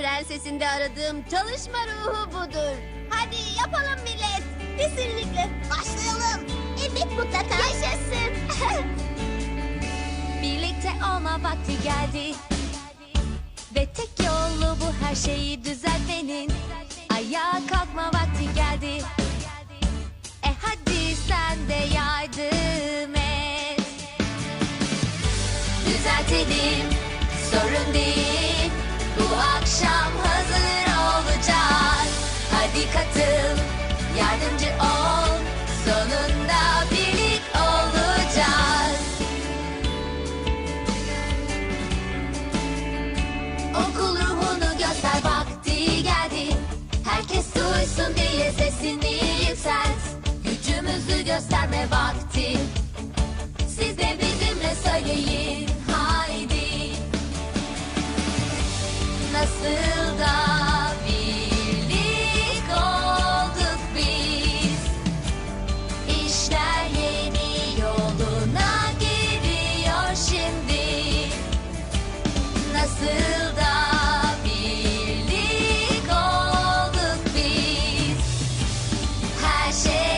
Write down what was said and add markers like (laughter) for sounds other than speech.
prensesinde aradığım çalışma ruhu budur. Hadi yapalım millet. Kesinlikle. Başlayalım. Evet mutlaka. Yaşasın. (laughs) Birlikte olma vakti geldi Ve tek yolu bu her şeyi düzeltmenin Ayağa kalkma vakti geldi E hadi sen de yardım et Düzeltelim sorun değil Bu akşam hazır olacağız Hadi katıl yardımcı ol. Sonunda birlik olacağız. Okul ruhunu göster vakti geldi. Herkes duysun diye sesini yükselt. Gücümüzü gösterme vakti. Siz de bizimle söyleyin nasıl da birlik olduk biz. İşler yeni yoluna giriyor şimdi. Nasıl da birlik olduk biz. Her şey